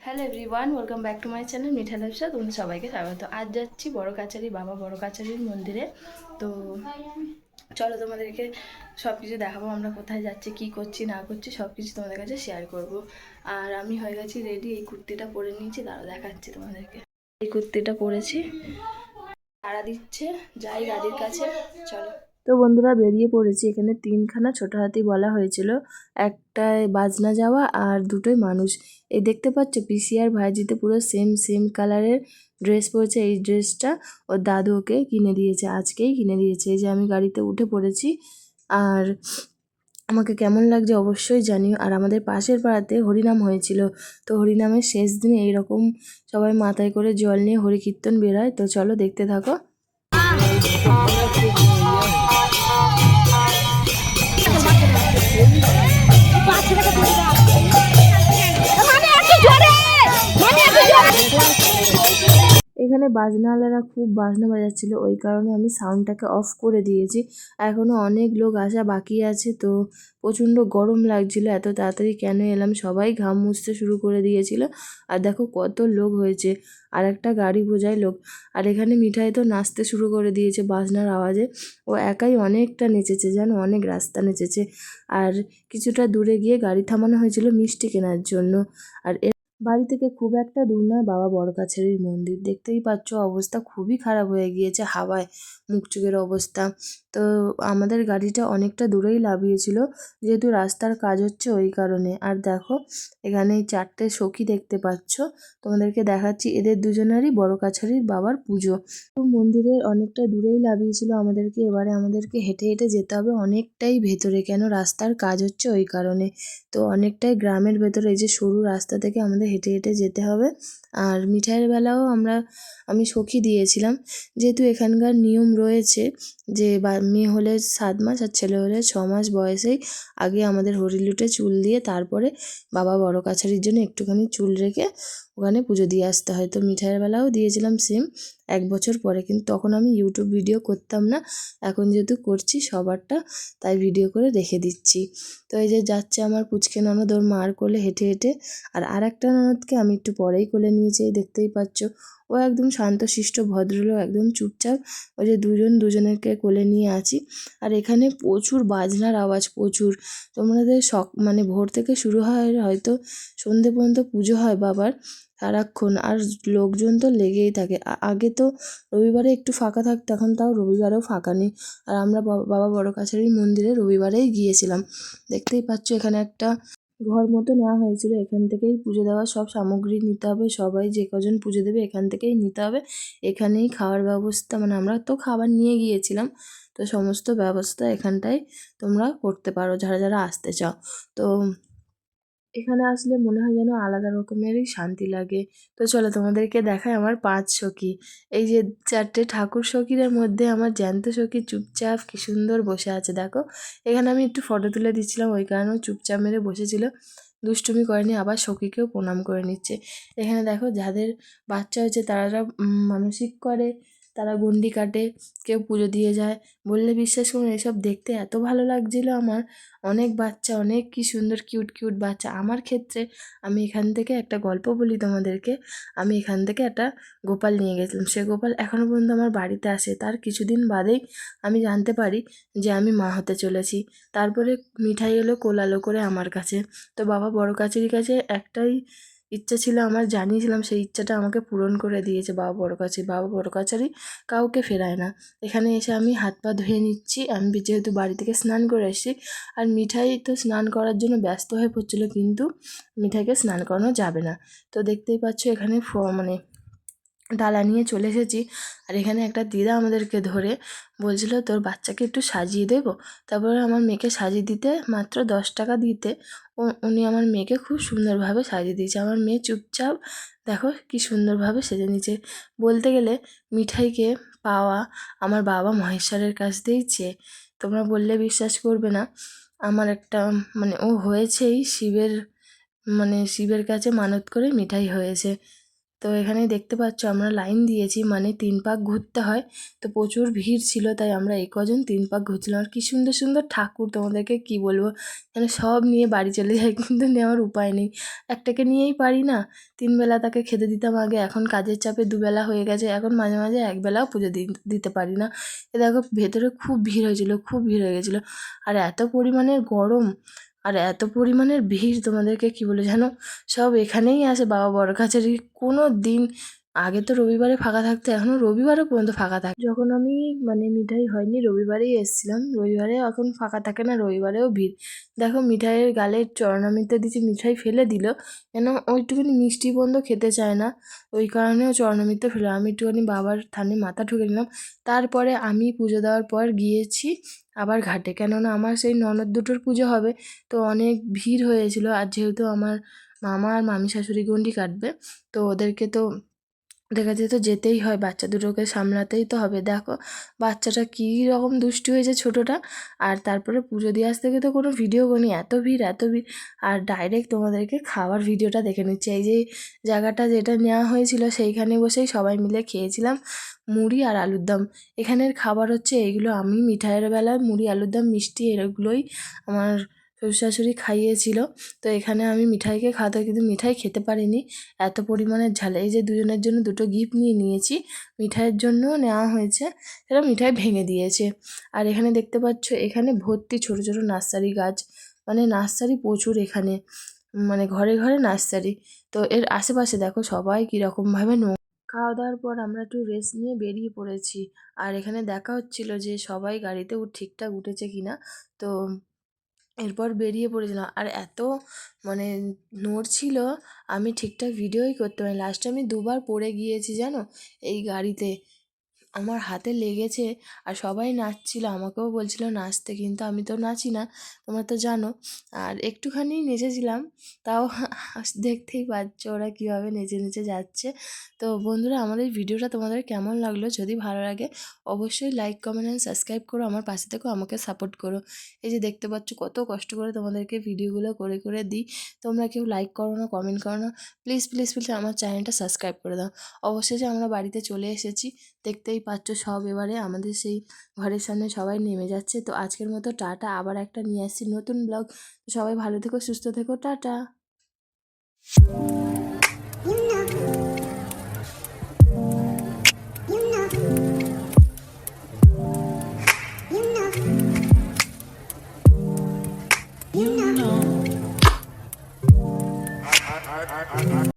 Hello everyone welcome back to my channel মিঠা ব্যবসা তোমাদের সবাইকে স্বাগত। আজ যাচ্ছি বড় কাছারি বাবা বড় কাছারির মন্দিরে। তো চলো তোমাদেরকে সব কিছু দেখাবো, আমরা কোথায় যাচ্ছি, কি করছি, না করছি সব কিছু তোমাদের কাছে শেয়ার করব। আর আমি হয়ে গেছি রেডি এই কুর্তিটা পরে নিয়েছি দাঁড়া দেখাচ্ছি তোমাদেরকে। এই কুর্তিটা পরেছি। তারা দিচ্ছে, যাই গাড়ির কাছে, চলো। তো বন্ধুরা বেরিয়ে পড়েছি। এখানে তিনখানা ছোট হাতি বলা হয়েছিল। একটায় বাজনা যাওয়া আর দুটোই মানুষ। এই দেখতে পাচ্ছ, পিসি আর ভাইজিতে পুরো সেম সেম কালারের ড্রেস পরেছে। এই ড্রেসটা ওর দাদু ওকে কিনে দিয়েছে, আজকেই কিনে দিয়েছে। এই যে আমি গাড়িতে উঠে পড়েছি আর আমাকে কেমন লাগছে অবশ্যই জানিও। আর আমাদের পাশের পাড়াতে হরিনাম হয়েছিল। তো হরিনামের শেষ দিনে এইরকম সবাই মাথায় করে জল নিয়ে হরি কীর্তন বেরোয়। তো চলো দেখতে থাকো। এখানে বাজনাওয়ালারা খুব বাজনা বাজাচ্ছিল, ওই কারণে আমি সাউন্ডটাকে অফ করে দিয়েছি। এখনও অনেক লোক আসা বাকি আছে, তো প্রচণ্ড গরম লাগছিল, এত তাড়াতাড়ি কেন এলাম? সবাই ঘাম মুছতে শুরু করে দিয়েছিল। আর দেখো কত লোক হয়েছে আর একটা গাড়ি বোঝায় লোক। আর এখানে মিঠাই তো নাচতে শুরু করে দিয়েছে বাজনার আওয়াজে। ও একাই অনেকটা নেচেছে, জানো? অনেক রাস্তা নেচেছে। আর কিছুটা দূরে গিয়ে গাড়ি থামানো হয়েছিল মিষ্টি কেনার জন্য। আর বাড়ি থেকে খুব একটা দূর নয় বাবা বড়কাছারির মন্দির। দেখতেই পাচ্ছ অবস্থা খুবই খারাপ হয়ে গিয়েছে হাওয়ায়, মুখ চোখের অবস্থা। তো আমাদের গাড়িটা অনেকটা দূরেই লাভিয়েছিল, যেহেতু রাস্তার কাজ হচ্ছে ওই কারণে। আর দেখো, এখানে চারটে সখী দেখতে পাচ্ছ। তোমাদেরকে দেখাচ্ছি, এদের দুজনেরই বড় কাছারির বাবার পুজো। তো মন্দিরের অনেকটা দূরেই লাভিয়েছিল আমাদেরকে, এবারে আমাদেরকে হেঁটে হেঁটে যেতে হবে অনেকটাই ভেতরে, কেন রাস্তার কাজ হচ্ছে ওই কারণে। তো অনেকটাই গ্রামের ভেতরে, এই যে সরু রাস্তা থেকে আমাদের হেঁটে হেঁটে যেতে হবে। আর মিঠাইয়ের বেলাও আমরা, আমি সখী দিয়েছিলাম। যেহেতু এখানকার নিয়ম রয়েছে যে, বা, মেয়ে হলে সাত মাস আর ছেলে হলে ছ মাস বয়সেই আগে আমাদের হরিলুটে চুল দিয়ে তারপরে বাবা বড় কাছারির জন্য একটুখানি চুল রেখে ওখানে পুজো দিয়ে আসতে হয়। তো মিঠাইয়ের বেলাও দিয়েছিলাম সেম এক বছর পরে। কিন্তু তখন আমি ইউটিউব ভিডিও করতাম না। এখন যেহেতু করছি সবারটা, তাই ভিডিও করে রেখে দিচ্ছি। তো এই যে যাচ্ছে আমার পুচকে ননদ, ওর মার কোলে হেঁটে হেঁটে। আর আরেকটা ননদকে আমি একটু পরেই কোলে নিয়েছি দেখতেই পাচ্ছ। ও একদম শান্তশিষ্ট, ভদ্রলোক, একদম চুপচাপ। ওই যে দুজন দুজনেরকে কোলে নিয়ে আছি। আর এখানে প্রচুর বাজনার আওয়াজ, প্রচুর। তোমাদের শখ মানে ভোর থেকে শুরু হয়, হয়তো সন্ধে পর্যন্ত পুজো হয় বাবার সারাক্ষণ। আর লোকজন তো লেগেই থাকে। আগে তো রবিবারে একটু ফাঁকা থাকতো, এখন তাও রবিবারেও ফাঁকা নেই। আর আমরা বাবা বড় কাছারির মন্দিরে রবিবারেই গিয়েছিলাম। দেখতেই পাচ্ছ এখানে একটা ঘর মতো নেওয়া হয়েছিল, এখান থেকেই পুজো দেওয়ার সব সামগ্রী নিতে হবে, সবাই যে কজন পুজো দেবে এখান থেকেই নিতে হবে। এখানেই খাওয়ার ব্যবস্থা মানে আমরা তো খাবার নিয়ে গিয়েছিলাম, তো সমস্ত ব্যবস্থা এখানটায় তোমরা করতে পারো, যারা যারা আসতে চাও। তো এখানে আসলে মনে হয় যেন আলাদা রকমেরই শান্তি লাগে। তো চলো তোমাদেরকে দেখায় আমার পাঁচ সখী। এই যে চারটে ঠাকুর সখীদের মধ্যে আমার জ্যান্ত সখী চুপচাপ কি সুন্দর বসে আছে, দেখো। এখানে আমি একটু ফটো তুলে দিচ্ছিলাম, ওই কারণেও চুপচাপ মেরে বসেছিল। দুষ্টুমি করেনি, আবার সখীকেও প্রণাম করে নিচ্ছে। এখানে দেখো যাদের বাচ্চা হয়েছে তারা মানসিক করে তারা গন্ডি কাটে, কেউ পুজো দিয়ে যায়। বললে, বিশ্বাস করুন, এসব দেখতে এত ভালো লাগছিল আমার। অনেক বাচ্চা, অনেক কি সুন্দর, কিউট কিউট বাচ্চা। আমার ক্ষেত্রে আমি এখান থেকে একটা গল্প বলি তোমাদেরকে। আমি এখান থেকে একটা গোপাল নিয়ে গেছিলাম। সে গোপাল এখনও পর্যন্ত আমার বাড়িতে আসে। তার কিছুদিন বাদেই আমি জানতে পারি যে আমি মা হতে চলেছি। তারপরে মিঠাই এলো, কোলালো করে আমার কাছে। তো বাবা বড় কাছেরই কাছে একটাই ইচ্ছা ছিল আমার, জানিয়েছিলাম সেই ইচ্ছাটা আমাকে পূরণ করে দিয়েছে বাবা বড় কাছে বাবা বড় কাছারি কাউকে ফেরায় না। এখানে এসে আমি হাত পা ধুয়ে নিচ্ছি। আমি যেহেতু বাড়ি থেকে স্নান করে এসেছি আর মিঠাই তো স্নান করার জন্য ব্যস্ত হয়ে পড়ছিল, কিন্তু মিঠাইকে স্নান করানো যাবে না। তো দেখতেই পাচ্ছ এখানে ফ- মানে ডালা নিয়ে চলে এসেছি। আর এখানে একটা দিদা আমাদেরকে ধরে বলছিল, তোর বাচ্চাকে একটু সাজিয়ে দেবো? তারপরে আমার মেয়েকে সাজিয়ে দিতে মাত্র দশ টাকা দিতে ও- উনি আমার মেয়েকে খুব সুন্দরভাবে সাজিয়ে দিয়েছে। আমার মেয়ে চুপচাপ দেখো কি সুন্দরভাবে সেজে নিয়েছে। বলতে গেলে মিঠাইকে পাওয়া আমার বাবা মহেশ্বরের কাছ চেয়ে। তোমরা বললে বিশ্বাস করবে না। আমার একটা মানে ও হয়েছেই শিবের মানে শিবের কাছে মানত করে মিঠাই হয়েছে। তো এখানে দেখতে পাচ্ছ আমরা লাইন দিয়েছি মানে তিন পাক ঘুরতে হয়। তো প্রচুর ভিড় ছিল, তাই আমরা এই কজন তিন পাক ঘুরছিলাম। আর কি সুন্দর সুন্দর ঠাকুর, তোমাদেরকে কি বলব? যেন সব নিয়ে বাড়ি চলে যাই কিন্তু নেওয়ার উপায় নেই। একটাকে নিয়েই পারি না। তিন বেলা তাকে খেতে দিতাম আগে, এখন কাজের চাপে দুবেলা হয়ে গেছে, এখন মাঝে মাঝে একবেলাও পুজো দিতে পারি না। এ দেখো, ভেতরে খুব ভিড় হয়েছিল, খুব ভিড় হয়ে গেছিল। আর এত পরিমাণের গরম আর এত পরিমাণের ভিড় তোমাদেরকে কি বলে জানো? সব এখানেই আসে বাবা বড় কাছারি কোনো দিন আগে তো রবিবারে ফাঁকা থাকতো এখনও রবিবারও পর্যন্ত ফাঁকা থাকে। যখন আমি মানে মিঠাই হয়নি, রবিবারেই এসেছিলাম। রবিবারে এখন ফাঁকা থাকে না, রবিবারেও ভিড়। দেখো, মিঠাইয়ের গালে চরণামিতে দিচ্ছি মিঠাই ফেলে দিল। কেন? ওইটুকুনি মিষ্টি বন্ধ খেতে চায় না। ওই কারণেও চরণামিতে ফেলে। আমি একটুখানি বাবার থানে মাথা ঠুকে নিলাম। তারপরে আমি পুজো দেওয়ার পর গিয়েছি আবার ঘাটে। কেননা, আমার সেই ননদ দুটোর পুজো হবে, তো অনেক ভিড় হয়েছিল। আর যেহেতু আমার মামা আর মামি শাশুড়ি গন্ডি কাটবে, তো ওদেরকে তো কাছে তো যেতেই হয়, বাচ্চা দুটোকে সামলাতেই তো হবে। দেখো, বাচ্চাটা কী রকম দুষ্টু হয়েছে ছোটোটা। আর তারপরে পুজো দিয়ে আসতে গিয়ে তো কোনো ভিডিও করিনি। এত ভিড় এত ভিড়। আর ডাইরেক্ট তোমাদেরকে খাওয়ার ভিডিওটা দেখে নিচ্ছি। এই যে জায়গাটা যেটা নেওয়া হয়েছিল, সেইখানে বসেই সবাই মিলে খেয়েছিলাম মুড়ি আর আলুর দম। এখানের খাবার হচ্ছে এইগুলো আমি মিঠাইয়ের বেলায় মুড়ি, আলুর দম, মিষ্টি, এগুলোই আমার শ্বশুর শাশুড়ি খাইয়েছিল। তো এখানে আমি মিঠাইকে খাওয়াতে কিন্তু মিঠাই খেতে পারিনি। এত পরিমাণের ঝাল। এই যে দুজনের জন্য দুটো গিফট নিয়ে নিয়েছি। মিঠাইয়ের জন্যও নেওয়া হয়েছে। সেটা মিঠাই ভেঙে দিয়েছে। আর এখানে দেখতে পাচ্ছ, এখানে ভর্তি ছোট ছোট নার্সারি গাছ। মানে নার্সারি প্রচুর এখানে। মানে ঘরে ঘরে নার্সারি। তো এর আশেপাশে দেখো সবাই কীরকমভাবে নো খাওয়া দাওয়ার পর আমরা একটু রেস্ট নিয়ে বেরিয়ে পড়েছি। আর এখানে দেখা হচ্ছিল যে সবাই গাড়িতে ঠিকঠাক উঠেছে কিনা। তো এরপর বেরিয়ে পড়েছিলাম। আর এত মানে নড়ছিল আমি ঠিকঠাক ভিডিওই করতে পারি লাস্টে আমি দুবার পড়ে গিয়েছি জানো? এই গাড়িতে। আমার হাতে লেগেছে আর সবাই নাচছিল, আমাকেও বলছিল নাচতে, কিন্তু আমি তো নাচি না, তোমরা তো জানো। আর একটুখানি নেচেছিলাম, তাও দেখতেই পাচ্ছ ওরা কীভাবে নেচে নেচে যাচ্ছে। তো বন্ধুরা আমাদের ভিডিওটা তোমাদের কেমন লাগল? যদি ভালো লাগে, অবশ্যই লাইক কমেন্ট অ্যান্ড সাবস্ক্রাইব করো, আমার পাশে থেকেও আমাকে সাপোর্ট করো। এই যে দেখতে পাচ্ছ কত কষ্ট করে তোমাদেরকে ভিডিওগুলো করে করে দিই। তোমরা কেউ লাইক করো না কমেন্ট করো না প্লিজ প্লিজ প্লিজ আমার চ্যানেলটা সাবস্ক্রাইব করে দাও। অবশেষে আমরা বাড়িতে চলে এসেছি, দেখতেই পাচ্ছ সব এবারে। আমাদের সেই ঘরের সামনে সবাই নেমে যাচ্ছে। তো আজকের মতো টাটা। আবার একটা নিয়ে আসছি নতুন ব্লগ। সবাই ভালো থেকো, সুস্থ থেকো। টাটা।